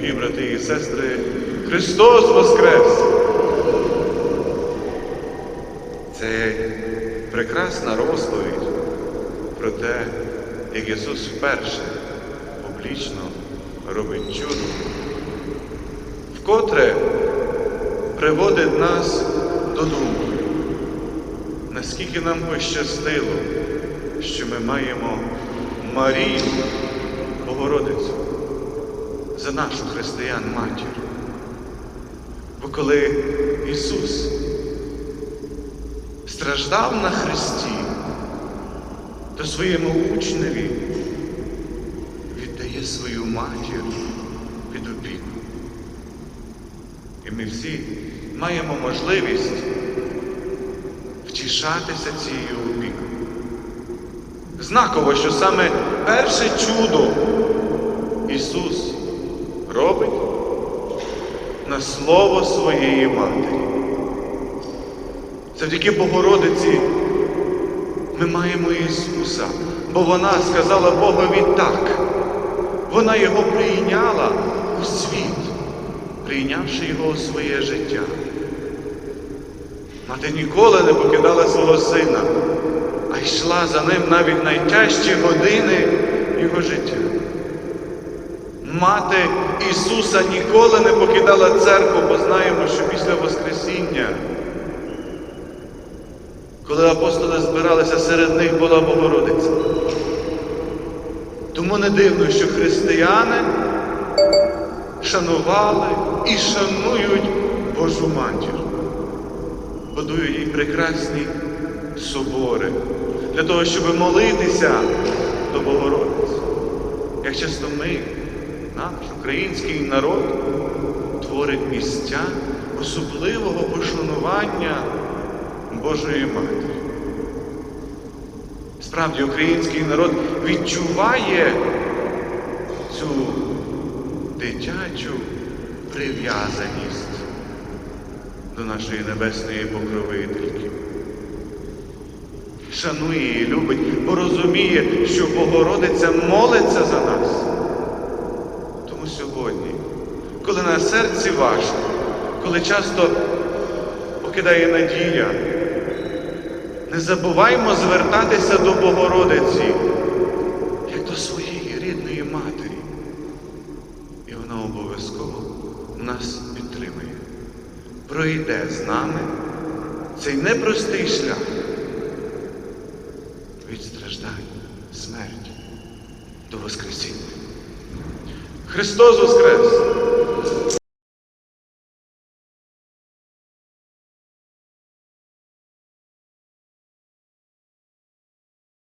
Дорогі брати і сестри, Христос Воскрес! Це прекрасна розповідь про те, як Ісус вперше публічно робить чудо, вкотре приводить нас до думки, наскільки нам пощастило, що ми маємо Марію Богородицю за нашу християн матір. Бо коли Ісус страждав на Христі, то своєму учневі віддає свою матір під опіку. І ми всі маємо можливість втішатися цією опікою. Знаково, що саме перше чудо Ісус робить на слово своєї матері. Завдяки Богородиці ми маємо Ісуса, бо вона сказала Богові так. Вона його прийняла у світ, прийнявши його у своє життя. Мати ніколи не покидала свого сина, а йшла за ним навіть найтяжчі години його життя. Мати Ісуса ніколи не покидала церкву, бо знаємо, що після Воскресіння, коли апостоли збиралися, серед них була Богородиця. Тому не дивно, що християни шанували і шанують Божу матір, будують їй прекрасні собори для того, щоб молитися до Богородиці. Як часто ми, наш український народ, творить місця особливого пошанування Божої Матері. Справді, український народ відчуває цю дитячу прив'язаність до нашої небесної покровительки. Шанує її, любить, бо розуміє, що Богородиця молиться за нас. Тому сьогодні, коли на серці важко, коли часто покидає надія, не забуваймо звертатися до Богородиці, як до своєї рідної матері. І вона обов'язково нас підтримує. Пройде з нами цей непростий шлях від страждань, смерті до Воскресіння. Христос Воскрес!